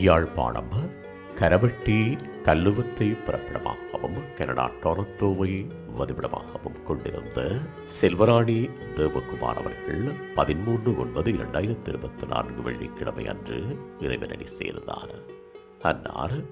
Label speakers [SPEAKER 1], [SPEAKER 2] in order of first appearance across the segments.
[SPEAKER 1] யாழ்ப்பாணம் கரவட்டி கல்லுவத்தை பிறப்பிடமாகவும் கனடா டொரண்டோவை வதிவிடமாகவும் கொண்டிருந்த செல்வராணி தேவகுமார் அவர்கள் பதிமூன்று ஒன்பது இரண்டாயிரத்தி இருபத்தி நான்கு வெள்ளிக்கிழமை அன்று இறைவனடி சேர்ந்தார். அன்னார்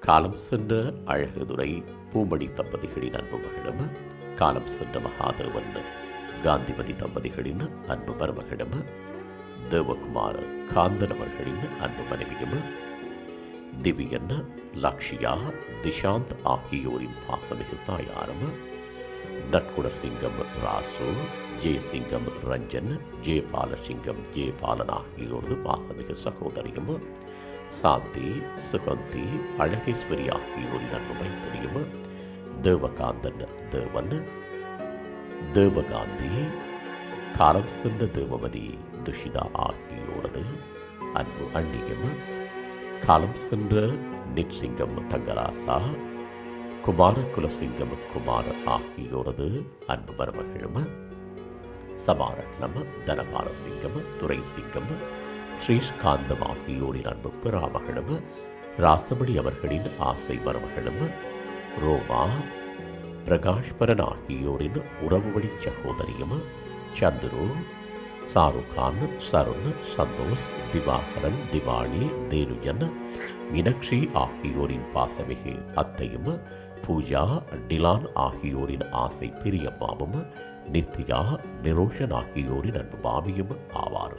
[SPEAKER 1] காலம் சென்ற அழகுதுரை பூமணி தம்பதிகளின் அன்பு மகளும் காலம் சென்ற மகாதேவன் காந்திமதி தம்பதிகளின் அன்பு மருமகளும் தேவகுமார் காந்தன் அவர்களின் அன்பு மனைவியும் திவ்யன் லக்ஷியா திஷாந்த் ஆகியோரின் பாசமிகு தாயாரும் நட்குடசிங்கம் ராசு ஜெயசிங்கம் ரஞ்சன் ஜெயபாலசிங்கம் ஜெயபாலன் ஆகியோரது பாசமிகு சகோதரியும் சாந்தி சுகந்தி அழகேஸ்வரி ஆகியோரின் அன்பு மைத்திரியும் தேவகாந்தன் தேவன் தேவகாந்தி காலம் சென்ற தேவமதி துஷிதா ஆகியோரது அன்பு அண்ணியம் காலம் சென்ற நிட்சிங்கம் தங்கராசா குமார குலசிங்கம் குமார் ஆகியோரது அன்பு மருமகளும் சமாரட்னம் தனபால சிங்கம் துரை சிங்கம் ஸ்ரீஸ்காந்தம் ஆகியோரின் அன்பு பிராமகளும் ராசமணி அவர்களின் ஆசை மருமகளும் ரோமா பிரகாஷ்பரன் ஆகியோரின் உறவு வழி சகோதரியும் சந்துரு சாருகான் சருண் சந்தோஷ் திவாகரன் திவாணி தேனுஜன் மீனாட்சி ஆகியோரின் பாசமிகு அத்தையும் பூஜா டிலான் ஆகியோரின் ஆசை பிரியம்மாவும் நித்யா நிரோஷன் ஆகியோரின் அன்பு மாமியும் ஆவார்